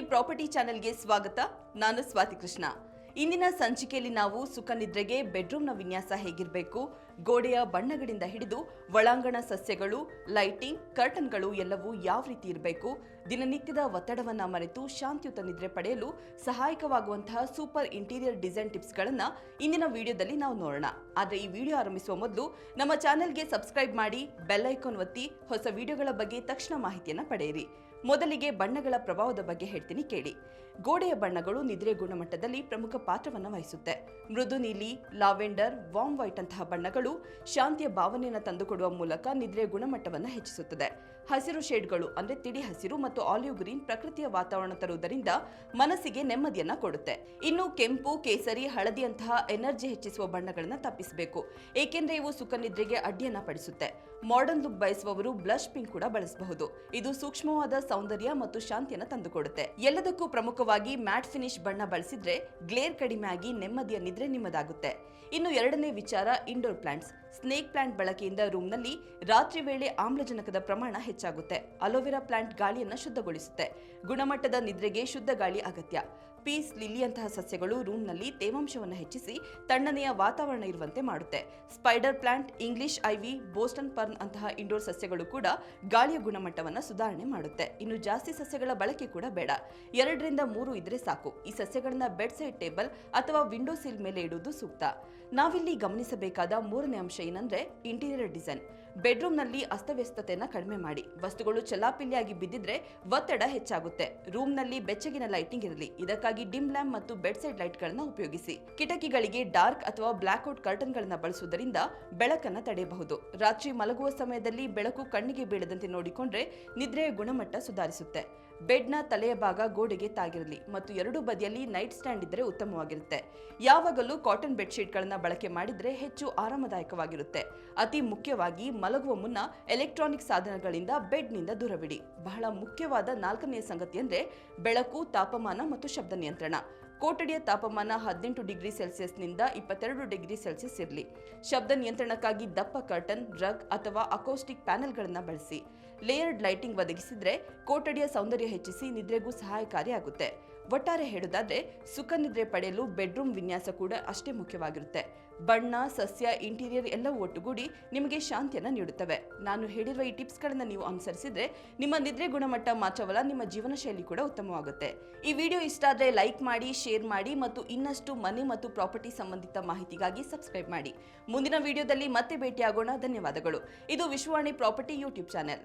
Property ಚಾನೆಲ್ಗೆ ಸ್ವಾಗತ. ನಾನು ಸ್ವಾತಿ ಕೃಷ್ಣ. ಇಂದಿನ ಸಂಚಿಕೆಯಲ್ಲಿ ನಾವು ಸುಖನಿದ್ರೆಗೆ ಬೆಡ್ರೂಮ್ನ ವಿನ್ಯಾಸ ಹೇಗಿರಬೇಕು ಗೋಡೆಯ ಬಣ್ಣಗಳಿಂದ ಹಿಡಿದು ಒಳಾಂಗಣ ಸಸ್ಯಗಳು, ಲೈಟಿಂಗ್, ಕರ್ಟನ್ಗಳು ಎಲ್ಲವೂ ಯಾವ ರೀತಿ ಇರಬೇಕು? ದಿನನಿತ್ಯದ ಒತ್ತಡವನ್ನ ಮರೆತು ಶಾಂತಿಯುತ ನಿದ್ರೆ ಪಡೆಯಲು ಸಹಾಯಕವಾಗುವಂತಹ ಸೂಪರ್ ಇಂಟೀರಿಯರ್ ಡಿಸೈನ್ ಟಿಪ್ಸ್ಗಳನ್ನ ಇಂದಿನ ವಿಡಿಯೋದಲ್ಲಿ ನಾವು ನೋಡೋಣ. ಆದರೆ ಈ ವಿಡಿಯೋ ಆರಂಭಿಸುವ ಮೊದಲು ನಮ್ಮ ಚಾನೆಲ್ಗೆ ಸಬ್ಸ್ಕ್ರೈಬ್ ಮಾಡಿ, ಬೆಲ್ ಐಕಾನ್ ಒತ್ತಿ ಹೊಸ ವಿಡಿಯೋಗಳ ಬಗ್ಗೆ ತಕ್ಷಣ ಮಾಹಿತಿಯನ್ನ ಪಡೆಯಿರಿ. ಮೊದಲಿಗೆ ಬಣ್ಣಗಳ ಪ್ರಭಾವದ ಬಗ್ಗೆ ಹೇಳ್ತೀನಿ ಕೇಳಿ. ಗೋಡೆಯ ಬಣ್ಣಗಳು ನಿದ್ರೆ ಗುಣಮಟ್ಟದಲ್ಲಿ ಪ್ರಮುಖ ಪಾತ್ರವನ್ನು ವಹಿಸುತ್ತೆ. ಮೃದು ನೀಲಿ, ಲಾವೆಂಡರ್ ವಾಮ್ ವೈಟ್ ಅಂತಹ ಬಣ್ಣಗಳು ಶಾಂತಿಯ ಭಾವನೆಯನ್ನು ತಂದುಕೊಡುವ ಮೂಲಕ ನಿದ್ರೆಯ ಗುಣಮಟ್ಟವನ್ನು ಹೆಚ್ಚಿಸುತ್ತದೆ. ಹಸಿರು ಶೇಡ್ಗಳು ಅಂದ್ರೆ ತಿಳಿ ಹಸಿರು ಮತ್ತು ಆಲಿವ್ ಗ್ರೀನ್ ಪ್ರಕೃತಿಯ ವಾತಾವರಣ ತರುವುದರಿಂದ ಮನಸ್ಸಿಗೆ ನೆಮ್ಮದಿಯನ್ನ ಕೊಡುತ್ತೆ. ಇನ್ನು ಕೆಂಪು, ಕೇಸರಿ, ಹಳದಿಯಂತಹ ಎನರ್ಜಿ ಹೆಚ್ಚಿಸುವ ಬಣ್ಣಗಳನ್ನ ತಪ್ಪಿಸಬೇಕು. ಏಕೆಂದರೆ ಇವು ಸುಖ ನಿದ್ರೆಗೆ ಅಡ್ಡಿಯನ್ನ ಪಡಿಸುತ್ತೆ. ಮಾಡರ್ನ್ ಲುಕ್ ಬಯಸುವವರು ಬ್ಲಶ್ ಪಿಂಕ್ ಕೂಡ ಬಳಸಬಹುದು. ಇದು ಸೂಕ್ಷ್ಮವಾದ ಸೌಂದರ್ಯ ಮತ್ತು ಶಾಂತಿಯನ್ನು ತಂದುಕೊಡುತ್ತೆ. ಎಲ್ಲದಕ್ಕೂ ಪ್ರಮುಖವಾಗಿ ಮ್ಯಾಟ್ ಫಿನಿಶ್ ಬಣ್ಣ ಬಳಸಿದ್ರೆ ಗ್ಲೇರ್ ಕಡಿಮೆ ಆಗಿ ನೆಮ್ಮದಿಯ ನಿದ್ರೆ ನಿಮ್ಮದಾಗುತ್ತೆ. ಇನ್ನು ಎರಡನೇ ವಿಚಾರ ಇಂಡೋರ್ ಪ್ಲಾಂಟ್ಸ್ ಸ್ನೇಕ್ ಪ್ಲಾಂಟ್ ಬಳಕೆಯಿಂದ ರೂಮ್ನಲ್ಲಿ ರಾತ್ರಿ ವೇಳೆ ಆಮ್ಲಜನಕದ ಪ್ರಮಾಣ ಹೆಚ್ಚಾಗುತ್ತೆ. ಅಲೋವೆರಾ ಪ್ಲಾಂಟ್ ಗಾಳಿಯನ್ನು ಶುದ್ಧಗೊಳಿಸುತ್ತೆ. ಗುಣಮಟ್ಟದ ನಿದ್ರೆಗೆ ಶುದ್ಧ ಗಾಳಿ ಅಗತ್ಯ. ಪೀಸ್ ಲಿಲಿಯಂತಹ ಸಸ್ಯಗಳು ರೂಮ್ನಲ್ಲಿ ತೇವಾಂಶವನ್ನು ಹೆಚ್ಚಿಸಿ ತಣ್ಣನೆಯ ವಾತಾವರಣ ಇರುವಂತೆ ಮಾಡುತ್ತೆ. Spider plant, English ivy Boston fern ಅಂತಹ ಇಂಡೋರ್ ಸಸ್ಯಗಳು ಕೂಡ ಗಾಳಿಯ ಗುಣಮಟ್ಟವನ್ನು ಸುಧಾರಣೆ ಮಾಡುತ್ತೆ. ಇನ್ನು ಜಾಸ್ತಿ ಸಸ್ಯಗಳ ಬಳಕೆ ಕೂಡ ಬೇಡ. ಎರಡರಿಂದ ಮೂರು ಇದ್ರೆ ಸಾಕು. ಈ ಸಸ್ಯಗಳನ್ನ ಬೆಡ್ ಸೈಡ್ ಟೇಬಲ್ ಅಥವಾ ವಿಂಡೋ ಸೀಲ್ ಮೇಲೆ ಇಡುವುದು ಸೂಕ್ತ. ನಾವಿಲ್ಲಿ ಗಮನಿಸಬೇಕಾದ ಮೂರನೇ ಅಂಶ ಏನಂದ್ರೆ ಇಂಟೀರಿಯರ್ ಡಿಸೈನ್. ಬೆಡ್ರೂಮ್ನಲ್ಲಿ ಅಸ್ತವ್ಯಸ್ತತೆಯನ್ನು ಕಡಿಮೆ ಮಾಡಿ. ವಸ್ತುಗಳು ಚಲಾಪಿಲಿಯಾಗಿ ಬಿದ್ದಿದ್ರೆ ಒತ್ತಡ ಹೆಚ್ಚಾಗುತ್ತೆ. ರೂಮ್ನಲ್ಲಿ ಬೆಚ್ಚಗಿನ ಲೈಟಿಂಗ್ ಇರಲಿ. ಇದಕ್ಕಾಗಿ ಡಿಮ್ ಲ್ಯಾಂಪ್ ಮತ್ತು ಬೆಡ್ ಸೈಡ್ ಲೈಟ್ಗಳನ್ನು ಉಪಯೋಗಿಸಿ. ಕಿಟಕಿಗಳಿಗೆ ಡಾರ್ಕ್ ಅಥವಾ ಬ್ಲ್ಯಾಕ್ಔಟ್ ಕರ್ಟನ್ಗಳನ್ನು ಬಳಸುವುದರಿಂದ ಬೆಳಕನ್ನು ತಡೆಯಬಹುದು. ರಾತ್ರಿ ಮಲಗುವ ಸಮಯದಲ್ಲಿ ಬೆಳಕು ಕಣ್ಣಿಗೆ ಬೀಳದಂತೆ ನೋಡಿಕೊಂಡ್ರೆ ನಿದ್ರೆಯ ಗುಣಮಟ್ಟ ಸುಧಾರಿಸುತ್ತೆ. ಬೆಡ್ನ ತಲೆಯ ಭಾಗ ಗೋಡೆಗೆ ತಾಗಿರಲಿ ಮತ್ತು ಎರಡು ಬದಿಯಲ್ಲಿ ನೈಟ್ ಸ್ಟ್ಯಾಂಡ್ ಇದ್ದರೆ ಉತ್ತಮವಾಗಿರುತ್ತೆ. ಯಾವಾಗಲೂ ಕಾಟನ್ ಬೆಡ್ಶೀಟ್ಗಳನ್ನ ಬಳಕೆ ಮಾಡಿದರೆ ಹೆಚ್ಚು ಆರಾಮದಾಯಕವಾಗಿರುತ್ತೆ. ಅತಿ ಮುಖ್ಯವಾಗಿ ಮಲಗುವ ಮುನ್ನ ಎಲೆಕ್ಟ್ರಾನಿಕ್ ಸಾಧನಗಳಿಂದ ಬೆಡ್ನಿಂದ ದೂರವಿಡಿ. ಬಹಳ ಮುಖ್ಯವಾದ ನಾಲ್ಕನೆಯ ಸಂಗತಿ ಅಂದ್ರೆ ಬೆಳಕು, ತಾಪಮಾನ ಮತ್ತು ಶಬ್ದ ನಿಯಂತ್ರಣ. ಕೊಠಡಿಯ ತಾಪಮಾನ ಹದಿನೆಂಟು ಡಿಗ್ರಿ ಸೆಲ್ಸಿಯಸ್ನಿಂದ ಇಪ್ಪತ್ತೆರಡು ಡಿಗ್ರಿ ಸೆಲ್ಸಿಯಸ್ ಇರಲಿ. ಶಬ್ದ ನಿಯಂತ್ರಣಕ್ಕಾಗಿ ದಪ್ಪ ಕರ್ಟನ್ ರಗ್ ಅಥವಾ ಅಕೋಸ್ಟಿಕ್ ಪ್ಯಾನೆಲ್ಗಳನ್ನು ಬಳಸಿ. ಲೇಯರ್ಡ್ ಲೈಟಿಂಗ್ ಒದಗಿಸಿದರೆ ಕೋಟಡಿಯ ಸೌಂದರ್ಯ ಹೆಚ್ಚಿಸಿ ನಿದ್ರೆಗೂ ಸಹಾಯಕಾರಿಯಾಗುತ್ತೆ. ಒಟ್ಟಾರೆ ಹೇಳುವುದಾದ್ರೆ, ಸುಖ ನಿದ್ರೆ ಪಡೆಯಲು ಬೆಡ್ರೂಮ್ ವಿನ್ಯಾಸ ಕೂಡ ಅಷ್ಟೇ ಮುಖ್ಯವಾಗಿರುತ್ತೆ. ಬಣ್ಣ, ಸಸ್ಯ ಇಂಟೀರಿಯರ್ ಎಲ್ಲವೂ ಒಟ್ಟುಗೂಡಿ ನಿಮಗೆ ಶಾಂತಿಯನ್ನು ನೀಡುತ್ತವೆ. ನಾನು ಹೇಳಿರುವ ಈ ಟಿಪ್ಸ್ಗಳನ್ನು ನೀವು ಅನುಸರಿಸಿದ್ರೆ ನಿಮ್ಮ ನಿದ್ರೆ ಗುಣಮಟ್ಟ ಮಾತ್ರವಲ್ಲ, ನಿಮ್ಮ ಜೀವನ ಶೈಲಿ ಕೂಡ ಉತ್ತಮವಾಗುತ್ತೆ. ಈ ವಿಡಿಯೋ ಇಷ್ಟ ಆದರೆ ಲೈಕ್ ಮಾಡಿ, ಶೇರ್ ಮಾಡಿ ಮತ್ತು ಇನ್ನಷ್ಟು ಮನೆ ಮತ್ತು ಪ್ರಾಪರ್ಟಿ ಸಂಬಂಧಿತ ಮಾಹಿತಿಗಾಗಿ ಸಬ್ಸ್ಕ್ರೈಬ್ ಮಾಡಿ. ಮುಂದಿನ ವಿಡಿಯೋದಲ್ಲಿ ಮತ್ತೆ ಭೇಟಿಯಾಗೋಣ. ಧನ್ಯವಾದಗಳು. ಇದು ವಿಶ್ವವಾಣಿ ಪ್ರಾಪರ್ಟಿ ಯೂಟ್ಯೂಬ್ ಚಾನೆಲ್.